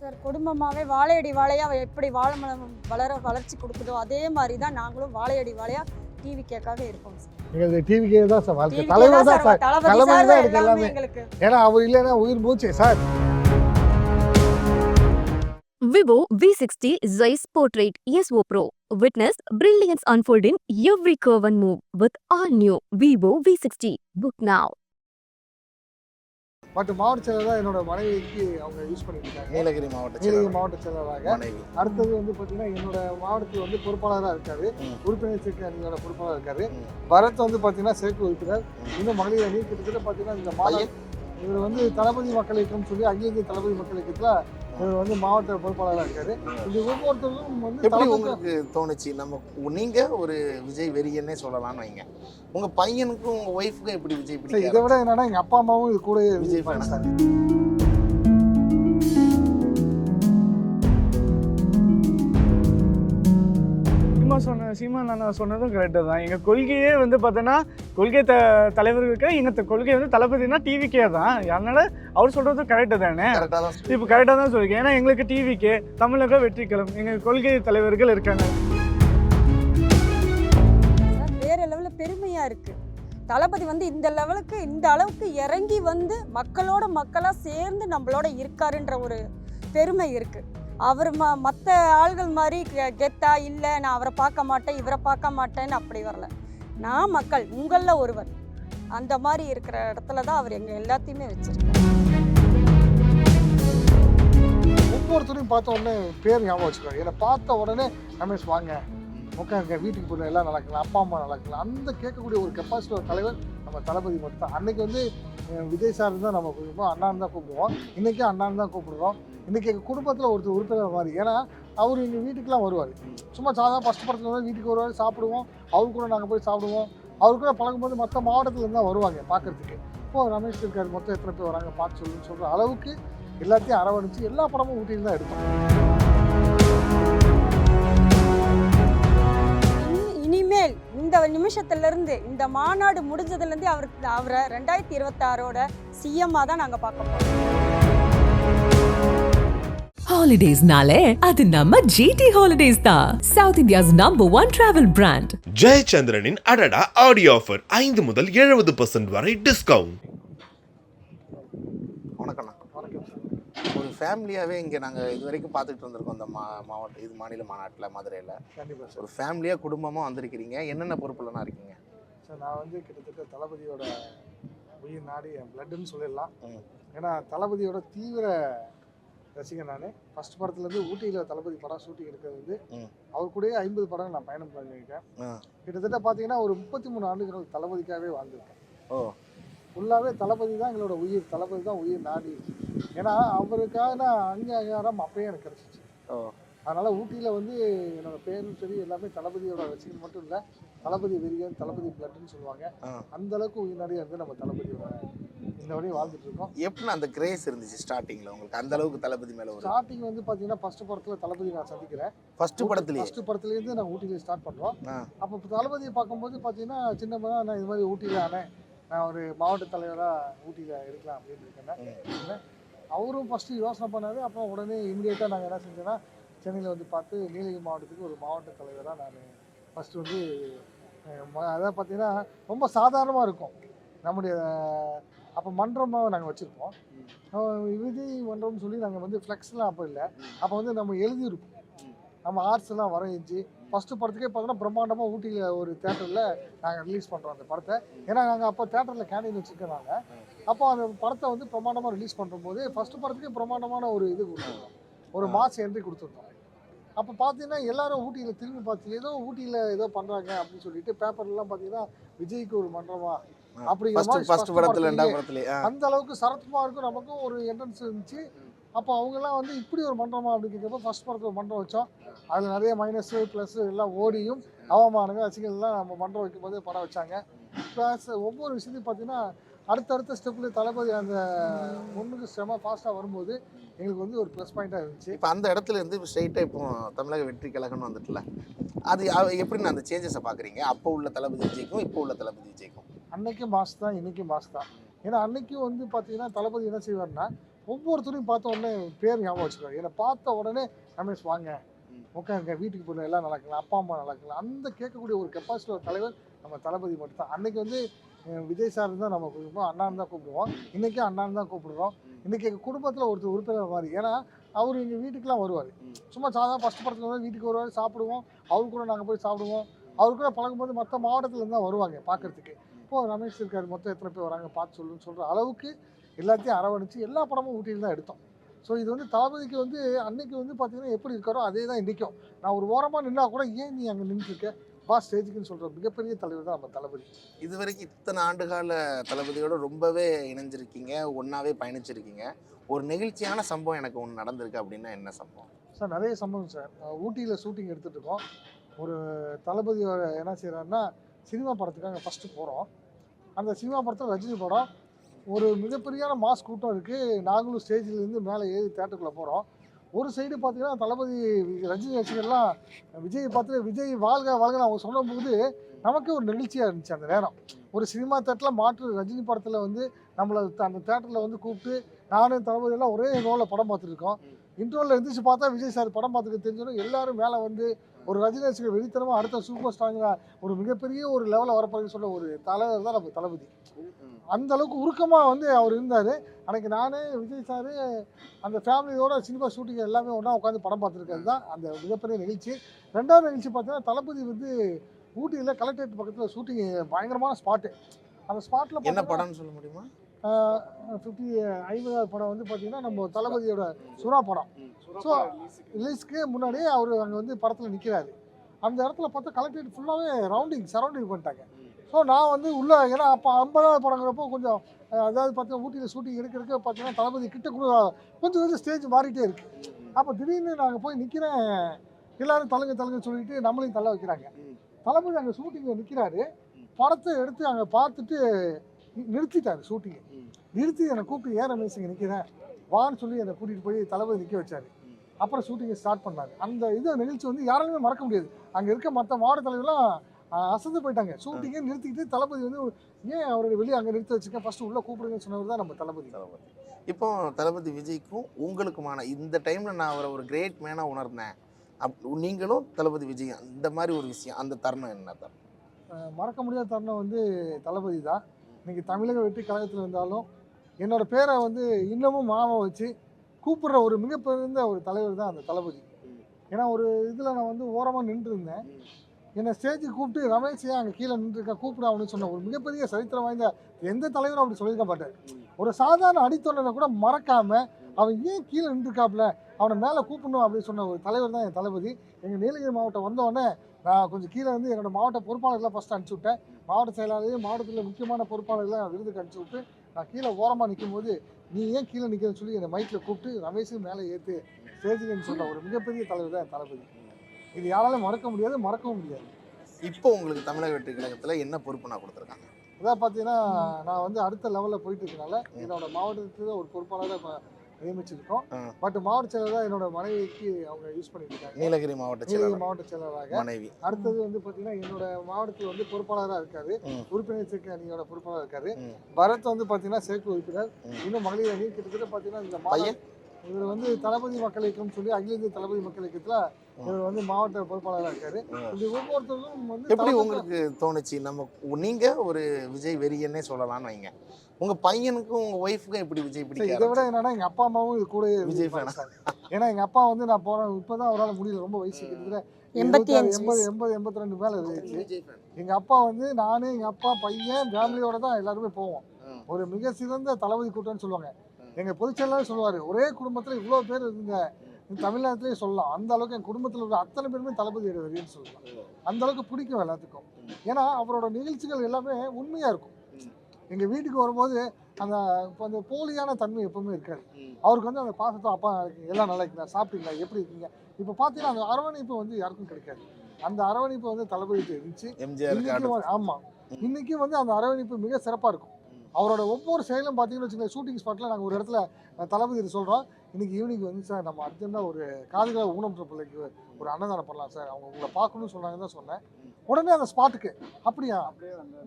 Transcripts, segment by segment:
Sir குடும்பமாகவே வாழையடி வாழையாக எப்படி வாழை மரம் வளர வளர்ச்சி கொடுக்குதோ அதே மாதிரி தான் நாங்களும் வாழையடி வாழையாக டிவி கேட்காக இருக்கோம் சார் எங்களுக்கு டிவிக்கே தான் சார் வாழ்க்கை டிவி தலைவர் தான் சார் சார் தான் எனக்கு எல்லாமே ஏன்னா அவர் இல்லைன்னா உயிர் மூச்சு sir Vivo V60 Zeiss Portrait ESO Pro. Witness brilliance unfold in every curve and move with all new Vivo V60. Book now. But மாவட்ட செயலர் தான் என்னோட மனைவிக்கு அவங்க யூஸ் பண்ணிட்டு இருக்காங்க நீலகிரி மாவட்ட நீலகிரி மாவட்ட செயலராக. அடுத்தது வந்து பார்த்தீங்கன்னா என்னோட மாவட்டத்தில் வந்து பொறுப்பாளராக இருக்காரு. உறுப்பினர் சேர்க்கை அணியோட பொறுப்பாளராக இருக்காரு. பரத் வந்து பார்த்தீங்கன்னா சேர்க்கை உறுப்பினர். இன்னும் மகளிர் அணி கிட்டத்தட்ட பார்த்தீங்கன்னா இந்த பையன்? இவர் வந்து தளபதி மக்கள் இயக்கம் சொல்லி அங்கே இங்கே தளபதி மக்கள் இயக்கத்தில் இவர் வந்து மாவட்ட பொறுப்பாளராக இருக்காரு. இது ஒவ்வொருத்தரும் வந்து எப்படி உங்களுக்கு தோணுச்சு? நம்ம நீங்க ஒரு விஜய் வெறியன்னே சொல்லலாம்னு வைங்க. உங்க பையனுக்கும் உங்க ஒய்ஃபுக்கும் எப்படி விஜய் பிடிக்கும் இதை விட என்னன்னா எங்க அப்பா அம்மாவும் இது கூட விஜய் இருப்பாங்க சொன்ன சீமா நான் சொன்னதும் கரெக்டு தான். எங்கள் கொள்கையே வந்து பார்த்தோன்னா கொள்கை த தலைவர்களுக்கு எங்கள் கொள்கை வந்து தளபதினா டிவிக்கே தான். அதனால அவர் சொல்கிறதும் கரெக்டு தானே? கரெக்டாக தான் இப்போ கரெக்டாக தான் சொல்லியிருக்கேன் ஏன்னா எங்களுக்கு டிவிக்கே தமிழக வெற்றிக்கிழமை எங்கள் கொள்கை தலைவர்கள் இருக்காங்க. வேற லெவலில் பெருமையாக இருக்கு. தளபதி வந்து இந்த லெவலுக்கு இந்த அளவுக்கு இறங்கி வந்து மக்களோட மக்களாக சேர்ந்து நம்மளோட இருக்காருன்ற ஒரு பெருமை இருக்கு. அவர் ம மற்ற ஆள்கள் மாதிரி கெ- கெத்தா இல்லை நான் அவரை பார்க்க மாட்டேன் இவரை பார்க்க மாட்டேன்னு அப்படி வரல. நான் மக்கள் உங்களில் ஒருவர். அந்த மாதிரி இருக்கிற இடத்துல தான் அவர் எங்கள் எல்லாத்தையுமே வச்சிருக்காரு. ஒவ்வொருத்தரையும் பார்த்த உடனே பேர் ஞாபகம் வச்சுருக்காரு என்னை பார்த்த உடனே ரமேஷ் வாங்க. உட்காருங்க வீட்டுக்கு போய் எல்லாம் நடக்கலாம் அப்பா அம்மா நடக்கலாம். அந்த கேட்கக்கூடிய ஒரு கெப்பாசிட்டி ஒரு தலைவர் நம்ம தளபதி மட்டும் தான் அன்னைக்கு வந்து விஜய் சார் தான் நம்ம கூப்பிடுவோம் அண்ணான்னு தான் கூப்பிடுவோம். இன்றைக்கும் அண்ணான்னு தான் கூப்பிடுறோம். இன்னைக்கு எங்கள் குடும்பத்தில் ஒருத்தர் உறுப்பினர் மாதிரி ஏன்னா அவர் எங்கள் வீட்டுக்குலாம் வருவார். சும்மா சாதாரண ஃபஸ்ட் படத்தில் வீட்டுக்கு வருவார் சாப்பிடுவோம். அவர் கூட நாங்கள் போய் சாப்பிடுவோம். அவர் கூட பழகும்போது மற்ற மாவட்டத்துலேருந்து தான் வருவாங்க பார்க்கறதுக்கு இப்போ ரமேஷ் இருக்கார் மொத்தம் எத்தனை பேர் வராங்க பார்த்து சொல்லுன்னு சொல்கிற அளவுக்கு எல்லாத்தையும் அரவணைச்சு எல்லா படமும் ஊட்டியில் தான் எடுத்தோம். இனி- இனிமேல் இந்த நிமிஷத்துலேருந்து இந்த மாநாடு முடிஞ்சதுலேருந்து அவர் அவரை ரெண்டாயிரத்தி இருபத்தாறோட சிஎம்மாக தான் நாங்கள் பார்க்க போகிறோம் ஹாலிடேஸ்னாலே அது நம்ம ஜிடி ஹாலிடேஸ் தான் south India's number one travel brand ஜெயச்சந்திரனின் அடடா ஆடியோ ஆஃபர் ஐந்து முதல் எழுபது பர்சன்ட் வரை டிஸ்கவுண்ட் வணக்கம் சார் ஒரு ஃபேமிலியாகவே இங்கே நாங்கள் இது வரைக்கும் பார்த்துட்டு இருந்திருக்கோம் இந்த மா மாவட்ட இது மாநில மாநாட்டில் மதுரையில். ஒரு ஃபேமிலியாக குடும்பமாக வந்திருக்கிறீங்க. என்னென்ன பொறுப்புலலாம் இருக்கீங்க? சார் நான் வந்து கிட்டத்தட்ட தளபதியோட உயிர் நாடி என் பிளட்டுன்னு சொல்லிடலாம். ம். ஏன்னா தளபதியோட தீவிர ரசிகன் நான். ஃபர்ஸ்ட் படத்துலேருந்து ஊட்டியில் தளபதி படம் ஷூட்டிங் எடுக்கிறது வந்து. அவர் கூடயே ஐம்பது படங்கள் நான் பயணம் பண்ணியிருக்கேன். கிட்டத்தட்ட பார்த்தீங்கன்னா ஒரு முப்பத்தி மூணு ஆண்டுகள் தளபதிக்காகவே வாழ்ந்திருக்கேன். ஓ. ஃபுல்லாகவே தளபதி தான் எங்களோட உயிர். தளபதி தான் உயிர் நாடி. ஏன்னா அவருக்கான அங்கீகாரம் அப்பயே எனக்கு கிடச்சிச்சு. அதனால் ஊட்டியில் வந்து என்னோட பேரும் சரி எல்லாமே தளபதியோட ரசிகன் மட்டும் இல்லை தளபதி வெறியன் தளபதி பிளட்னு சொல்லுவாங்க. அந்த அளவுக்கு உயிர்நாடியாக இருந்து நம்ம தளபதியோட இந்த வரையும் வாழ்ந்துட்டு இருக்கோம். எப்படி அந்த கிரேஸ் இருந்துச்சு ஸ்டார்டிங்கில் உங்களுக்கு அந்த அளவுக்கு தளபதி மேலே ஒரு ஸ்டார்டிங் வந்து பார்த்தீங்கன்னா ஃபர்ஸ்ட் படத்தில் தளபதி நான் சந்திக்கிறேன். ஃபர்ஸ்ட் படத்துலேயே? ஃபர்ஸ்ட் படத்துலேருந்து நான் ஊட்டியில் ஸ்டார்ட் பண்ணுறோம் ஆ. அப்போ தளபதியை பார்க்கும்போது பார்த்தீங்கன்னா சின்ன நான் இது மாதிரி ஊட்டியில் ஆனேன். நான் ஒரு மாவட்ட தலைவராக ஊட்டியில் இருக்கலாம் அப்படின்னு இருக்கேன். அவரும் ஃபஸ்ட்டு யோசனை பண்ணாரு. அப்புறம் உடனே இமீடியட்டாக நாங்கள் என்ன செஞ்சோன்னா சென்னையில் வந்து பார்த்து நீலகிரி மாவட்டத்துக்கு ஒரு மாவட்ட தலைவராக நான் ஃபஸ்ட்டு வந்து அதாவது பார்த்தீங்கன்னா ரொம்ப சாதாரணமாக இருக்கும். நம்முடைய அப்போ மன்றமாக நாங்கள் வச்சுருப்போம். விஜய் மன்றம்னு சொல்லி நாங்கள் வந்து ஃப்ளெக்ஸ்லாம் அப்போ இல்லை. அப்போ வந்து நம்ம எழுதியிருப்போம். நம்ம ஆர்ட்ஸ் எல்லாம் வரைஞ்சி ஃபஸ்ட்டு படத்துக்கே பார்த்தோன்னா பிரம்மாண்டமாக ஊட்டியில் ஒரு தேட்டரில் நாங்கள் ரிலீஸ் பண்ணுறோம் அந்த படத்தை. ஏன்னா நாங்கள் அப்போ தேட்டரில் கேண்டீன் வச்சுருக்கனால அப்போ அந்த படத்தை வந்து பிரம்மாண்டமாக ரிலீஸ் பண்ணும்போது ஃபஸ்ட்டு படத்துக்கே பிரம்மாண்டமான ஒரு இது கொடுத்துருந்தோம். ஒரு மாஸ் என்ட்ரி கொடுத்துருந்தோம். அப்போ பார்த்தீங்கன்னா எல்லாரும் ஊட்டியில் திரும்பி பார்த்து ஏதோ ஊட்டியில் ஏதோ பண்ணுறாங்க அப்படின்னு சொல்லிட்டு பேப்பர்லாம் பார்த்தீங்கன்னா விஜய்க்கு ஒரு மன்றமா அப்படிங்கிற மாதிரி ஃபர்ஸ்ட் படத்தில் படத்துலேயே ஆ. அந்த அளவுக்கு சரத்குமாருக்கும் நமக்கும் ஒரு என்ட்ரன்ஸ் இருந்துச்சு. அப்போ அவங்கெல்லாம் வந்து இப்படி ஒரு மன்றமா அப்படின்னு கேட்கப்போ ஃபர்ஸ்ட் படத்தில் மன்றம் வச்சோம். அதில் நிறைய மைனஸ் ப்ளஸ் எல்லாம் ஓடியும் அவமானங்க ரசிகர்கள்லாம் நம்ம மன்றம் வைக்கும்போது படம் வச்சாங்க. ப்ளஸ் ஒவ்வொரு விஷயத்தையும் பார்த்தீங்கன்னா அடுத்தடுத்த ஸ்டெப்பில் தளபதி அந்த ஒன்றுக்கு செம ஃபாஸ்ட்டாக வரும்போது எங்களுக்கு வந்து ஒரு ப்ளஸ் பாயிண்ட்டாக இருந்துச்சு. இப்போ அந்த இடத்துல இருந்து ஸ்ட்ரைட்டாக இப்போ தமிழக வெற்றி கழகம்னு வந்துட்டுல அது எப்படின்னு அந்த சேஞ்சஸை பார்க்குறீங்க அப்போ உள்ள தளபதி விஜய்க்கும் இப்போ உள்ள தளபதி விஜய்க்கும்? அன்னைக்கும் மாஸ் தான் இன்றைக்கும் மாஸ் தான். ஏன்னா அன்னைக்கும் வந்து பார்த்தீங்கன்னா தளபதி என்ன செய்வார்னா ஒவ்வொருத்தரையும் பார்த்த உடனே பேர் ஞாபகம் வச்சுக்குவாரு. என்னை பார்த்த உடனே ரமேஷ் வாங்க. ம். உட்காருங்க வீட்டுக்கு போய் எல்லாம் நல்லா இருக்கலாம். அப்பா அம்மா நல்லா இருக்கலாம். அந்த கேட்கக்கூடிய ஒரு கெப்பாசிட்டி ஒரு தலைவர் நம்ம தளபதி மட்டும் தான் அன்னைக்கு வந்து விஜய் சார் தான் நம்ம கூப்பிடுவோம். அண்ணான்னு தான் கூப்பிடுவோம். இன்றைக்கும் அண்ணான்னு தான் கூப்பிடுறோம். இன்றைக்கி எங்கள் குடும்பத்தில் ஒருத்தர் உறுப்பினர் மாதிரி. ஏன்னா அவர் எங்கள் வீட்டுக்கெலாம் வருவார். சும்மா சாதாரண ஃபஸ்ட் படத்தில் வந்து வீட்டுக்கு வருவார் சாப்பிடுவோம். அவரு கூட நாங்கள் போய் சாப்பிடுவோம். அவர் கூட பழகும்போது மற்ற மாவட்டத்துலேருந்து தான் வருவாங்க பார்க்கறதுக்கு இப்போ ரமேஷ் இருக்காரு மொத்தம் எத்தனை பேர் வராங்க பார்த்து சொல்லுன்னு சொல்கிற அளவுக்கு எல்லாத்தையும் அரவணைச்சு எல்லா படமும் ஊட்டியில் தான் எடுத்தோம். ஸோ இது வந்து தளபதிக்கு வந்து அன்னைக்கு வந்து பார்த்தீங்கன்னா எப்படி இருக்காரோ அதே தான் இன்றைக்கும். நான் ஒரு ஓரமாக நின்னா கூட ஏன் நீ அங்கே நின்றுருக்க பா ஸ்டேஜுக்குன்னு சொல்கிற மிகப்பெரிய தலைவர் தான் நம்ம தளபதி. இது வரைக்கும் இத்தனை ஆண்டுகால தளபதியோட ரொம்பவே இணைஞ்சிருக்கீங்க ஒன்றாவே பயணிச்சிருக்கீங்க. ஒரு நெகிழ்ச்சியான சம்பவம் எனக்கு ஒன்று நடந்திருக்கு அப்படின்னா என்ன சம்பவம்? சார் நிறைய சம்பவம் சார். ஊட்டியில் ஷூட்டிங் எடுத்துகிட்டு இருக்கோம். ஒரு தளபதி என்ன செய்கிறாருன்னா சினிமா படத்துக்காக ஃபஸ்ட்டு போகிறோம் அந்த சினிமா படத்தில் ரஜினி படம் ஒரு மிகப்பெரியான மாஸ் கூட்டம் இருக்குது நாங்களும் ஸ்டேஜிலேருந்து மேலே ஏறி தேட்டருக்குள்ளே போகிறோம் ஒரு சைடு பார்த்தீங்கன்னா தளபதி ரஜினி ரசிகர்லாம் விஜய் பார்த்துட்டு விஜய் வாழ்க வாழ்க அவங்க சொல்லும்போது நமக்கே ஒரு நெகிழ்ச்சியாக இருந்துச்சு அந்த நேரம். ஒரு சினிமா தேட்டரில் மாற்று ரஜினி படத்தில் வந்து நம்மளை த- அந்த தேட்டரில் வந்து கூப்பிட்டு நானும் தளபதி எல்லாம் ஒரே ரோலில் படம் பார்த்துருக்கோம் இன்ட்ரோவில் இருந்துச்சு பார்த்தா விஜய் சார் படம் பார்த்துக்க தெரிஞ்சிடும் எல்லாரும் மேலே வந்து ஒரு ரஜினி ரசிகர் வெறித்தனமாக அடுத்த சூப்பர் ஸ்டாருங்கிற ஒரு மிகப்பெரிய ஒரு லெவலில் வரப்போறதுன்னு சொல்ல ஒரு தலைவர் தான் நம்ம தளபதி. அந்த அளவுக்கு உருக்கமாக வந்து அவர் இருந்தார். அன்னைக்கு நானே விஜய் சார் அந்த ஃபேமிலியோட சினிமா ஷூட்டிங் எல்லாமே ஒன்றா உட்காந்து படம் பார்த்துருக்கிறது தான் அந்த மிகப்பெரிய நிகழ்ச்சி. ரெண்டாவது நிகழ்ச்சி பார்த்தீங்கன்னா தளபதி வந்து ஊட்டியில் கலெக்டரேட் பக்கத்தில் ஷூட்டிங் பயங்கரமான ஸ்பாட்டு அந்த ஸ்பாட்டில் என்ன படம்னு சொல்ல முடியுமா? ஃபிஃப்டி ஐம்பதாவது படம் வந்து பார்த்தீங்கன்னா நம்ம தளபதியோட சுறா படம். ஸோ ரிலீஸ்க்கு முன்னாடியே அவர் அங்கே வந்து படத்தில் நிற்கிறாரு அந்த இடத்துல பார்த்தா கலெக்டரேட் ஃபுல்லாகவே ரவுண்டிங் சரௌண்டிங் பண்ணிட்டாங்க. ஸோ நான் வந்து உள்ள ஏன்னா அப்போ ஐம்பதாவது படங்கிறப்போ கொஞ்சம் அதாவது பார்த்தீங்கன்னா ஊட்டியில் ஷூட்டிங் எடுக்கிறதுக்கு பார்த்தீங்கன்னா தளபதி கிட்ட கூட கொஞ்சம் கொஞ்சம் ஸ்டேஜ் மாறிட்டே இருக்கு. அப்போ திடீர்னு நாங்கள் போய் நிற்கிறேன் எல்லாரும் தலங்க தலங்க சொல்லிட்டு நம்மளையும் தள்ள வைக்கிறாங்க. தளபதி அங்கே ஷூட்டிங்கில் நிற்கிறாரு படத்தை எடுத்து அங்கே பார்த்துட்டு நிறுத்திட்டாரு ஷூட்டிங்கை நிறுத்தி என்னை கூப்பிட்டு ஏன் ரமேஷ் இங்கே நிற்கிறேன் வான்னு சொல்லி என்னை கூட்டிகிட்டு போய் தளபதி நிற்க வச்சாரு. அப்புறம் ஷூட்டிங்கை ஸ்டார்ட் பண்ணாரு. அந்த இது நிகழ்ச்சி வந்து யாராலுமே மறக்க முடியாது. அங்கே இருக்க மற்ற மாவட்ட தலைவர்லாம் அசந்து போயிட்டாங்க. ஷூட்டிங்கை நிறுத்திக்கிட்டு தளபதி வந்து ஏன் அவரை வெளியே அங்கே நிறுத்தி வச்சுக்க ஃபஸ்ட்டு உள்ளே கூப்பிடுங்கன்னு சொன்னவர் தான் நம்ம தளபதி. தளபதி. இப்போ தளபதி விஜய்க்கும் உங்களுக்குமான இந்த டைமில் நான் அவரை ஒரு கிரேட் மேனாக உணர்ந்தேன். அப் நீங்களும் தளபதி விஜய் இந்த மாதிரி ஒரு விஷயம் அந்த தருணம் என்ன தருணம்? மறக்க முடியாத தருணம் வந்து தளபதி தான். இன்றைக்கி தமிழக வெற்றி கழகத்தில் இருந்தாலும் என்னோட பேரை வந்து இன்னமும் மாமா வச்சு கூப்பிடுற ஒரு மிகப்பெருந்த ஒரு தலைவர் தான் அந்த தளபதி. ஏன்னா ஒரு இதில் நான் வந்து ஓரமாக நின்று இருந்தேன் என்னை ஸ்டேஜுக்கு கூப்பிட்டு ரமேஷ் ஏன் அங்கே கீழே நின்றுருக்க? கூப்பிடு அப்படின்னு சொன்ன ஒரு மிகப்பெரிய சரித்திரம் வாய்ந்த எந்த தலைவரும் அப்படி சொல்லியிருக்க மாட்டார். ஒரு சாதாரண அடித்தொண்டனை கூட மறக்காமல் அவன் ஏன் கீழே நின்றுருக்காப்புல அவனை மேலே கூப்பிடணும் அப்படின்னு சொன்ன ஒரு தலைவர் தான் என் தளபதி. எங்கள் நீலகிரி மாவட்டம் வந்தோடனே நான் கொஞ்சம் கீழே வந்து என்னோட மாவட்ட பொறுப்பாளர்களை ஃபஸ்ட்டு அனுப்பிச்சி விட்டேன். மாவட்ட செயலாளரையும் மாவட்டத்தில் முக்கியமான பொறுப்பாளர்களை நான் விருதுக்கு அனுப்பிச்சி விட்டு நான் கீழே ஓரமாக நிற்கும் போது நீ ஏன் கீழே நிற்கிறேன்னு சொல்லி என்னை மைக்கில் கூப்பிட்டு ரமேஷும் மேலே ஏற்று ஸ்டேஜுக்குன்னு சொன்ன ஒரு மிகப்பெரிய தலைவர் தான் என் தளபதி. இது யாராலும் மறக்க முடியாது மறக்கவும் முடியாது. இப்போ உங்களுக்கு தமிழக வெற்றி கழகத்தில் என்ன பொறுப்பு நான் கொடுத்துருக்காங்க? அதான் பார்த்தீங்கன்னா நான் வந்து அடுத்த லெவலில் போயிட்டு இருக்கனால என்னோட மாவட்டத்தில் ஒரு பொறுப்பாளராக நியமிச்சிருக்கோம். பட் மாவட்ட செயலராக என்னோட மனைவிக்கு அவங்க யூஸ் பண்ணிட்டு இருக்காங்க நீலகிரி மாவட்ட நீலகிரி மாவட்ட செயலராக. மனைவி. அடுத்தது வந்து பார்த்தீங்கன்னா என்னோட மாவட்டத்தில் வந்து பொறுப்பாளராக இருக்காரு. உறுப்பினர் சேர்க்கை அணியோட பொறுப்பாளராக இருக்காரு. பரத் வந்து பார்த்தீங்கன்னா சேர்க்கை உறுப்பினர். இன்னும் மகளிர் அணி கிட்டத்தட்ட பார்த்தீங்கன்னா இந்த பையன்? இவர் வந்து தளபதி மக்கள் இயக்கம்னு சொல்லி அகில இந்திய தளபதி மக்கள் இயக்கத்தில் இவர் வந்து மாவட்ட பொறுப்பாளராக இருக்காரு. இது ஒவ்வொருத்தருக்கும் வந்து எப்படி உங்களுக்கு தோணுச்சு? நம்ம நீங்க ஒரு விஜய் வெறியன்னே சொல்லலாம்னு வைங்க. உங்க பையனுக்கும் உங்க ஒய்ஃபுக்கும் எப்படி விஜய் சரி, பிடிக்க இதை விட என்னன்னா எங்க அப்பா அம்மாவும் இது கூட விஜய் ஆ? ஏன்னா எங்க அப்பா வந்து நான் போறேன் இப்பதான் அவரால் முடியல ரொம்ப வயசு கிட்டத்தட்ட எண்பத்தி எண்பது எண்பது எண்பத்தி ரெண்டு மேல இருந்துச்சு. எங்க அப்பா வந்து நானு எங்க அப்பா பையன் ஃபேமிலியோட தான் எல்லாருமே போவோம். ஒரு மிக சிறந்த தளபதி கூட்டம்னு சொல்லுவாங்க. எங்க பொதுச்செயலாளர் சொல்லுவாரு ஒரே குடும்பத்துல இவ்வளவு பேர் இருந்த தமிழ்நாட்டிலேயே சொல்லலாம். அந்த அளவுக்கு என் குடும்பத்தில் உள்ள அத்தனை பேருமே தளபதி வெறின்னு சொல்லலாம் அந்த அளவுக்கு பிடிக்கும் எல்லாத்துக்கும். ஏன்னா அவரோட நிகழ்ச்சிகள் எல்லாமே உண்மையா இருக்கும். எங்க வீட்டுக்கு வரும்போது அந்த இப்போ அந்த போலியான தன்மை எப்பவுமே இருக்காது. அவருக்கு வந்து அந்த பாசத்தை அப்பா எல்லாம் நல்லா இருக்கீங்களா சாப்பிட்டீங்களா எப்படி இருக்கீங்க? இப்போ பார்த்தீங்கன்னா அந்த அரவணைப்பு வந்து யாருக்கும் கிடைக்காது. அந்த அரவணைப்பு வந்து தளபதிட்டு இருந்துச்சு. எம்ஜிஆருக்கு இன்னைக்கு. வந்து- அந்த அரவணைப்பு மிக சிறப்பா இருக்கும். அவரோட ஒவ்வொரு செயலும் பார்த்தீங்கன்னு வச்சுக்கோங்க ஷூட்டிங் ஸ்பாட்ல நாங்கள் ஒரு இடத்துல தளபதி சொல்றோம் இன்னைக்கு ஈவினிங் வந்து சார் நம்ம அர்ஜென்ட்டாக ஒரு காதுகளை ஊனமுற்ற பிள்ளைக்கு ஒரு அன்னதானம் பண்ணலாம் சார் அவங்க உங்களை பார்க்கணும்னு சொன்னாங்க தான் சொன்னேன். உடனே அந்த ஸ்பாட்டுக்கு அப்படியா?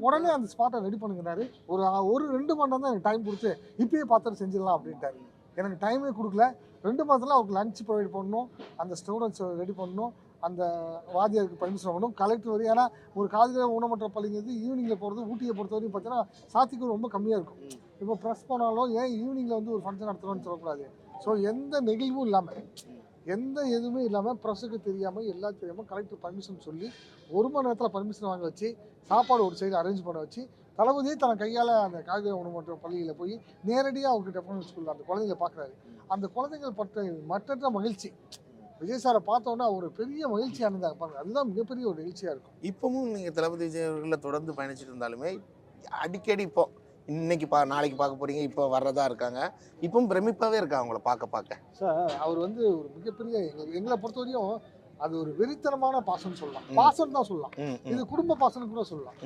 உடனே அந்த ஸ்பாட்டை ரெடி பண்ணுங்கனாரு ஒரு ஒரு ரெண்டு மணி நேரம் தான் எனக்கு டைம் கொடுத்து இப்பயே பார்த்துட்டு செஞ்சிடலாம் அப்படின்ட்டாரு. எனக்கு டைமே கொடுக்கல. ரெண்டு மாதத்தில் அவருக்கு லஞ்ச் ப்ரொவைட் பண்ணணும். அந்த ஸ்டூடெண்ட்ஸ் ரெடி பண்ணணும். அந்த வாத்தியாருக்கு பர்மிஷன் பண்ணணும். கலெக்டர் வரையும் ஏன்னா ஒரு காலையில் ஊனமற்ற பள்ளிங்கிறது ஈவினிங்கில் போகிறது ஊட்டியை பொறுத்த வரையும் பார்த்தீங்கன்னா சாத்திக்கு ரொம்ப கம்மியாக இருக்கும். இப்போ ப்ரெஸ் போனாலும் ஏன் ஈவினிங்கில் வந்து ஒரு ஃபங்க்ஷன் நடத்தணும்னு சொல்லக்கூடாது? ஸோ எந்த நெகிழ்வும் இல்லாமல் எந்த எதுவுமே இல்லாமல் ப்ரெஸ்ஸுக்கு தெரியாமல் எல்லாம் தெரியாமல் கலெக்டர் பர்மிஷன் சொல்லி ஒரு மணி நேரத்தில் பர்மிஷன் வாங்க வச்சு சாப்பாடு ஒரு சைடு அரேஞ்ச் பண்ண வச்சு தளபதியே தன் கையால் அந்த காகித உணவு பள்ளியில் போய் நேரடியாக அவருக்கு டெஃபனல் ஸ்கூலில் அந்த குழந்தைங்களை பார்க்குறாரு. அந்த குழந்தைகள் பட்ட மற்ற மகிழ்ச்சி. விஜய் சாரை பார்த்தோன்னே ஒரு பெரிய மகிழ்ச்சி அடைந்தாங்க பாருங்க அதுதான் மிகப்பெரிய ஒரு நிகழ்ச்சியாக இருக்கும். இப்பவும் நீங்கள் தளபதி விஜய் அவர்களை தொடர்ந்து பயணிச்சுட்டு இருந்தாலுமே அடிக்கடி இப்போ இன்னைக்கு பா நாளைக்கு பார்க்க போறீங்க. இப்போ வர்றதா இருக்காங்க. இப்பவும் பிரமிப்பாவே இருக்கா அவங்கள பார்க்க பார்க்க? சார் அவர் வந்து ஒரு மிகப்பெரிய எங்களை பொறுத்தவரையும் அது ஒரு வெறித்தனமான பாசம்னு சொல்லலாம். பாசம் தான் சொல்லலாம். இது குடும்ப பாசம்னு கூட சொல்லலாம்.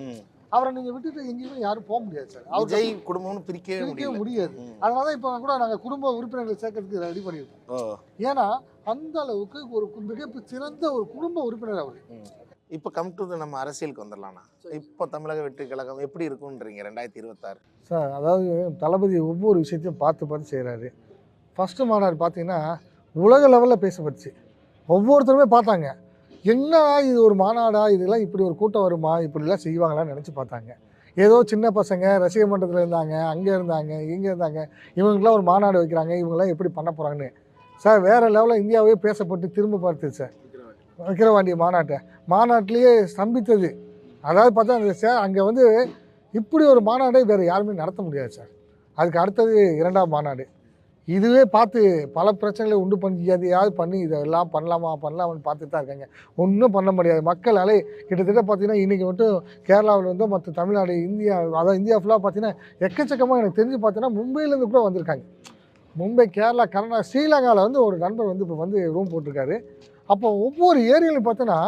அவரை நீங்க விட்டுட்டு எங்கேயுமே யாரும் போக முடியாது சார். அவர் விஜய் குடும்பம்னு பிரிக்கவே பிரிக்கவே முடியாது. ம். அதனால தான் இப்போ கூட நாங்கள் குடும்ப உறுப்பினர்களை சேர்க்கறதுக்கு ரெடி பண்ணியிருக்கோம். ஏன்னா அந்த அளவுக்கு ஒரு மிக சிறந்த ஒரு குடும்ப உறுப்பினர் அவர். இப்போ கம் டு நம்ம அரசியலுக்கு வந்துடலாம்ண்ணா. இப்போ தமிழக வெற்றி கழகம் எப்படி இருக்குன்றீங்க ரெண்டாயிரத்தி இருபத்தாறு? சார் அதாவது தளபதி ஒவ்வொரு விஷயத்தையும் பார்த்து பார்த்து செய்கிறாரு ஃபஸ்ட்டு மாநாடு பார்த்தீங்கன்னா உலக லெவலில் பேசப்பட்டுச்சு. ஒவ்வொருத்தருமே பார்த்தாங்க. என்ன இது ஒரு மாநாடா? இதெல்லாம் இப்படி ஒரு கூட்டம் வருமா? இப்படிலாம் செய்வாங்களான்னு நினச்சி பார்த்தாங்க. ஏதோ சின்ன பசங்க ரசிக மன்றத்தில் இருந்தாங்க அங்கே இருந்தாங்க இங்கே இருந்தாங்க. இவங்களுக்குலாம் ஒரு மாநாடு வைக்கிறாங்க இவங்கெல்லாம் எப்படி பண்ண போகிறாங்கன்னு சார் வேறு லெவலில் இந்தியாவே பேசப்பட்டு திரும்ப பார்த்து சார். விக்கிரவாண்டி மாநாட்டை. மாநாட்டிலேயே ஸ்தம்பித்தது. அதாவது பார்த்தா அந்த சார் அங்கே வந்து இப்படி ஒரு மாநாடை வேறு யாருமே நடத்த முடியாது சார். அதுக்கு அடுத்தது இரண்டாம் மாநாடு. இதுவே பார்த்து பல பிரச்சனைகளை உண்டு பண்ணி எதையாவது பண்ணி இதெல்லாம் பண்ணலாமா பண்ணலாமான்னு பார்த்துட்டு தான் இருக்காங்க. ஒன்றும் பண்ண முடியாது. மக்கள் அலை கிட்டத்தட்ட பார்த்தீங்கன்னா இன்றைக்கி மட்டும் கேரளாவில் இருந்தோ மற்ற தமிழ்நாடு இந்தியா அதாவது இந்தியா ஃபுல்லாக பார்த்தீங்கன்னா எக்கச்சக்கமாக எனக்கு தெரிஞ்சு பார்த்தீங்கன்னா மும்பையிலேருந்து கூட வந்திருக்காங்க. மும்பை கேரளா கர்நாடகா ஸ்ரீலங்காவில் வந்து ஒரு நண்பர் வந்து இப்போ வந்து ரூம் போட்டிருக்காரு. அப்போ ஒவ்வொரு ஏரியாலையும் பார்த்தீங்கன்னா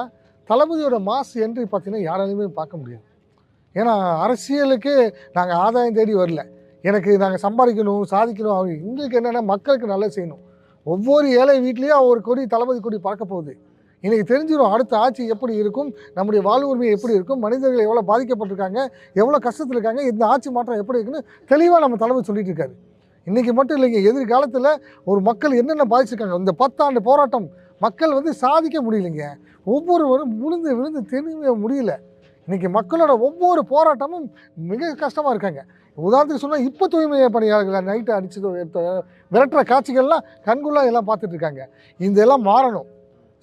தளபதியோட மாஸ் என்ட்ரி பார்த்தீங்கன்னா யாராலையுமே பார்க்க முடியாது. ஏன்னா அரசியலுக்கு நாங்கள் ஆதாயம் தேடி வரல. எனக்கு நாங்கள் சம்பாதிக்கணும் சாதிக்கணும் அவங்க எங்களுக்கு என்னென்னா மக்களுக்கு நல்லா செய்யணும். ஒவ்வொரு ஏழை வீட்லேயும் ஒரு கொடி தளபதி கொடி பார்க்க போகுது. இன்றைக்கி தெரிஞ்சிடும் அடுத்த ஆட்சி எப்படி இருக்கும் நம்முடைய வாழ்வு உரிமை எப்படி இருக்கும் மனிதர்கள் எவ்வளோ பாதிக்கப்பட்டிருக்காங்க எவ்வளோ கஷ்டத்தில் இருக்காங்க இந்த ஆட்சி மாற்றம் எப்படி இருக்குன்னு தெளிவாக நம்ம தளபதி சொல்லிட்டு இருக்காரு. இன்றைக்கி மட்டும் இல்லைங்க எதிர்காலத்தில் ஒரு மக்கள் என்னென்ன பாதிச்சிருக்காங்க இந்த பத்தாண்டு போராட்டம் மக்கள் வந்து சாதிக்க முடியலைங்க. ஒவ்வொருவரும் விழுந்து விழுந்து தெளிவே முடியல. இன்றைக்கி மக்களோட ஒவ்வொரு போராட்டமும் மிக கஷ்டமாக இருக்காங்க. உதாரணத்துக்கு சொன்னால் இப்போ தூய்மை பணியாளர்களை நைட்டு அடித்து விரட்டுற காட்சிகள்லாம் கண்குள்ளாக எல்லாம் பார்த்துட்ருக்காங்க இந்த இதெல்லாம் மாறணும்.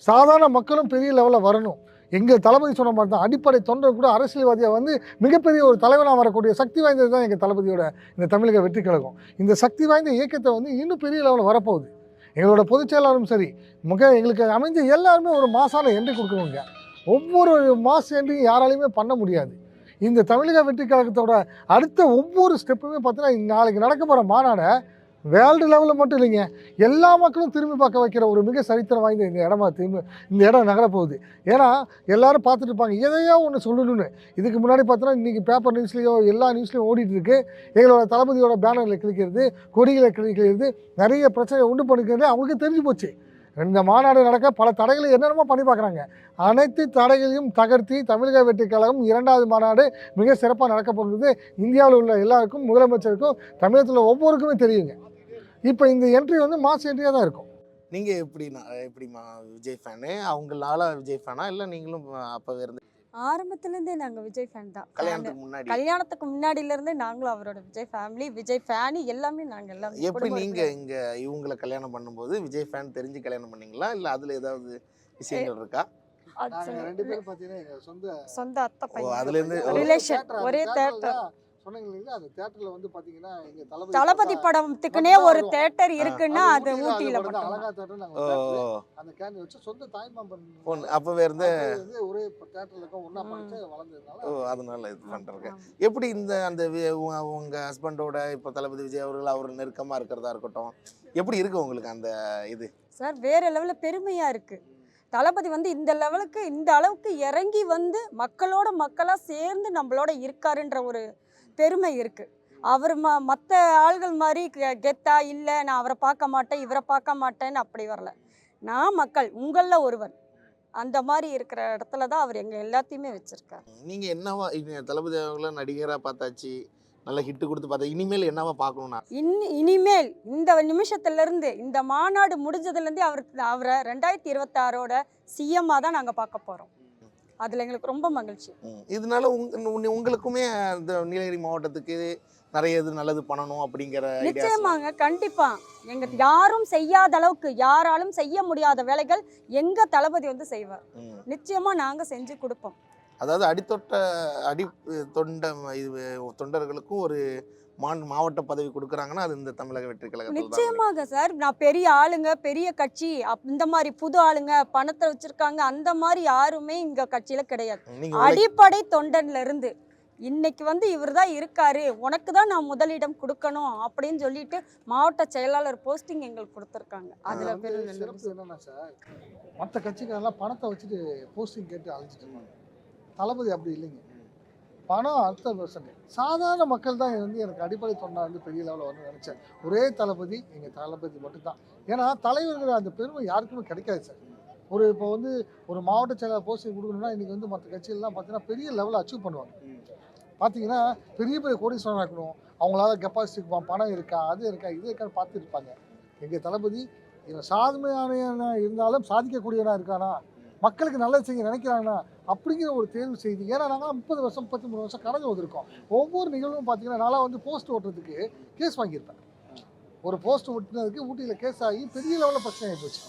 சாதாரண மக்களும் பெரிய லெவலில் வரணும். எங்கள் தளபதி சொன்ன மாதிரி தான் அடிப்படை தொண்டர் கூட அரசியல்வாதியாக வந்து மிகப்பெரிய ஒரு தலைவனாக வரக்கூடிய சக்தி வாய்ந்தது தான் எங்கள் தளபதியோட இந்த தமிழக வெற்றி கழகம். இந்த சக்தி வாய்ந்த இயக்கத்தை வந்து இன்னும் பெரிய லெவலில் வரப்போகுது. எங்களோட பொதுச் செயலாளரும் சரி. மிக எங்களுக்கு அமைஞ்ச எல்லாருமே ஒரு மாசான என்ட்ரி கொடுக்குறவங்க ஒவ்வொரு மாஸ் என்ட்ரியும் யாராலையுமே பண்ண முடியாது. இந்த தமிழக வெற்றி கழகத்தோட அடுத்த ஒவ்வொரு ஸ்டெப்புமே பார்த்தீங்கன்னா நாளைக்கு நடக்க போகிற மாநாடை வேர்ல்டு லெவலில் மட்டும் இல்லைங்க. எல்லா மக்களும் திரும்பி பார்க்க வைக்கிற ஒரு மிக சரித்திரம் வாய்ந்த இந்த இடமா திரும்ப இந்த இடம் நகரப்போகுது. ஏன்னா எல்லாரும் பார்த்துட்டு இருப்பாங்க. எதையோ ஒன்று சொல்லணும்னு. இதுக்கு முன்னாடி பார்த்தோன்னா இன்றைக்கி பேப்பர் நியூஸ்லேயோ எல்லா நியூஸ்லேயும் ஓடிட்டு இருக்கு. எங்களோட தளபதியோட பேனரில் கிழிக்கிறது கொடிகளை கிழிக்கிறது நிறைய பிரச்சனை உண்டு பண்ணிக்கிறது அவங்களுக்கு தெரிஞ்சு போச்சு. இந்த மாநாடு நடக்க பல தடைகளை என்னென்னமோ பண்ணி பார்க்குறாங்க. அனைத்து தடைகளையும் தகர்த்தி தமிழக வெற்றி கழகம் இரண்டாவது மாநாடு மிக சிறப்பாக நடக்க போகிறது இந்தியாவில் உள்ள எல்லாருக்கும் முதலமைச்சருக்கும் தமிழகத்தில் ஒவ்வொருக்குமே தெரியுங்க. இப்போ இந்த என்ட்ரி வந்து மாஸ் என்ட்ரியாக தான் இருக்கும். நீங்க எப்படிண்ணா எப்படிமா விஜய் ஃபேனு அவங்களால விஜய் ஃபேனா இல்லை நீங்களும் அப்பவே இருந்து ஆரம்பத்துலேருந்தே நாங்கள் விஜய் ஃபேன் தான். கல்யாணத்துக்கு முன்னாடி? கல்யாணத்துக்கு முன்னாடில இருந்தே நாங்களும் அவரோட விஜய் ஃபேமிலி விஜய் ஃபேன் எல்லாமே நாங்கள் எல்லாம் எப்படி குடும்ப நீங்க உறுப்பினர். இங்க இவங்களை கல்யாணம் பண்ணும்போது விஜய் ஃபேன் தெரிஞ்சு கல்யாணம் பண்ணீங்களா? இல்ல அதுல ஏதாவது விஷயங்கள் இருக்கா? நாங்கள் ரெண்டு பேரும் பார்த்தீங்கன்னா சொந்த சொந்த அத்தை பையன் அதுல இருந்து ஒரே ரிலேஷன் ஒரே தேட்டர் சொன்னீங்க அந்த தேட்டரில் வந்து பார்த்தீங்கன்னா எங்கள் தளபதி தளபதி படத்துக்குனே ஒரு ஆ, இருக்குன்னா அது ஊட்டியில மட்டும் அழகா தேட்டர் நாங்கள் ஓ. ஒரு theatre, அந்த கேன் வச்சு சொந்த தாய்மாமன் பொண்ணு அப்பவே இருந்து ஒரே தேட்டரில் இருக்கோம் ஒன்றா ம். படிச்சு வளர்ந்ததுனால ஓ அதனால இது பண்றேன் எப்படி இந்த அந்த உங்க ஹஸ்பண்டோட இப்போ தளபதி விஜய் அவர்கள் அவர் நெருக்கமா இருக்கிறதா இருக்கட்டும் எப்படி இருக்கு உங்களுக்கு அந்த இது? சார் வேற லெவலில் பெருமையா இருக்கு. தளபதி வந்து இந்த லெவலுக்கு இந்த அளவுக்கு இறங்கி வந்து மக்களோட மக்களாக சேர்ந்து நம்மளோட இருக்காருன்ற ஒரு பெருமை இருக்கு. அவர் ம மற்ற ஆள்கள் மாதிரி கெ- கெத்தா இல்லை நான் அவரை பார்க்க மாட்டேன் இவரை பார்க்க மாட்டேன்னு அப்படி வரல. நான் மக்கள் உங்களில் ஒருவன் அந்த மாதிரி இருக்கிற இடத்துல தான் அவர் எங்கள் எல்லாத்தையுமே வச்சுருக்கார். நீங்க என்னவா தளபதி அவர்கள நடிகரா பார்த்தாச்சு நல்ல ஹிட் கொடுத்து பார்த்தா இனிமேல் என்னவா பார்க்கணும்னா? இன் இனிமேல் இந்த நிமிஷத்துலேருந்து இந்த மாநாடு முடிஞ்சதுலேருந்தே அவர் அவரை ரெண்டாயிரத்தி இருபத்தாறோட சிஎம்மாக தான் நாங்கள் பார்க்க போகிறோம் அதில் எங்களுக்கு ரொம்ப மகிழ்ச்சி. இதனால உங்க உங்க- உங்களுக்குமே இந்த நீலகிரி மாவட்டத்துக்கு நிறைய இது நல்லது பண்ணணும் அப்படிங்கிற நிச்சயமாங்க கண்டிப்பா. எங்க யாரும் செய்யாத அளவுக்கு யாராலும் செய்ய முடியாத வேலைகள் எங்க தளபதி வந்து செய்வார். நிச்சயமா நாங்க செஞ்சு கொடுப்போம். அதாவது அடித்தொட்ட அடி தொண்ட இது தொண்டர்களுக்கும் ஒரு மாவட்ட பதவி கொடுக்குறாங்கன்னா அது இந்த தமிழக வெற்றி தான் நிச்சயமாக சார். நான் பெரிய ஆளுங்க பெரிய கட்சி அப்- இந்த மாதிரி புது ஆளுங்க பணத்தை வச்சிருக்காங்க அந்த மாதிரி யாருமே இங்க கட்சியில கிடையாது. அடிப்படை தொண்டன்ல இருந்து இன்னைக்கு வந்து இவர் தான் இருக்காரு உனக்கு தான் நான் முதலிடம் கொடுக்கணும் அப்படின்னு சொல்லிட்டு மாவட்ட செயலாளர் போஸ்டிங் எங்களுக்கு கொடுத்துருக்காங்க. அதுல விஷயம். என்னன்னா சார் மற்ற கட்சிக்காரெல்லாம் பணத்தை வச்சுட்டு போஸ்டிங் கேட்டு அழைச்சிட்டு இருப்பாங்க தளபதி அப்படி இல்லைங்க. பணம் அடுத்த பர்சன்ட் சாதாரண மக்கள் தான் வந்து எனக்கு அடிப்படை தொண்டா வந்து பெரிய லெவலில் வந்து நினச்சேன் ஒரே தளபதி எங்கள் தளபதி மட்டும்தான். ஏன்னா தலைவர்கள் அந்த பெருமை யாருக்குமே கிடைக்காது சார். ஒரு இப்போ வந்து ஒரு மாவட்ட செயலாளர் போஸ்டிங் கொடுக்கணும்னா இன்றைக்கி வந்து மற்ற கட்சிகள்லாம் பார்த்தீங்கன்னா பெரிய லெவலில் அச்சீவ் பண்ணுவாங்க. பார்த்தீங்கன்னா பெரிய பெரிய கோடீஸ்வரன் இருக்கணும். அவங்களால கெப்பாசிட்டி பணம் இருக்கா அது இருக்கா இது இருக்கான்னு பார்த்துருப்பாங்க எங்கள் தளபதி இவன் சாதனையான இருந்தாலும் சாதிக்கக்கூடியவனாக இருக்கானா? மக்களுக்கு நல்லது செய்ய நினைக்கிறாங்கன்னா அப்படிங்கிற ஒரு தேர்வு செய்து. ஏன்னா நாங்கள் முப்பது வருஷம் முப்பத்தி மூணு வருஷம் கடந்து வந்திருக்கோம். ஒவ்வொரு நிகழ்வும் பார்த்தீங்கன்னா நான்லாம் வந்து போஸ்ட் ஓட்டுறதுக்கு கேஸ் வாங்கியிருப்பேன். ஒரு போஸ்ட் ஓட்டுனதுக்கு ஊட்டியில் கேஸ் ஆகி பெரிய லெவலில் பிரச்சனை ஆகி போச்சு.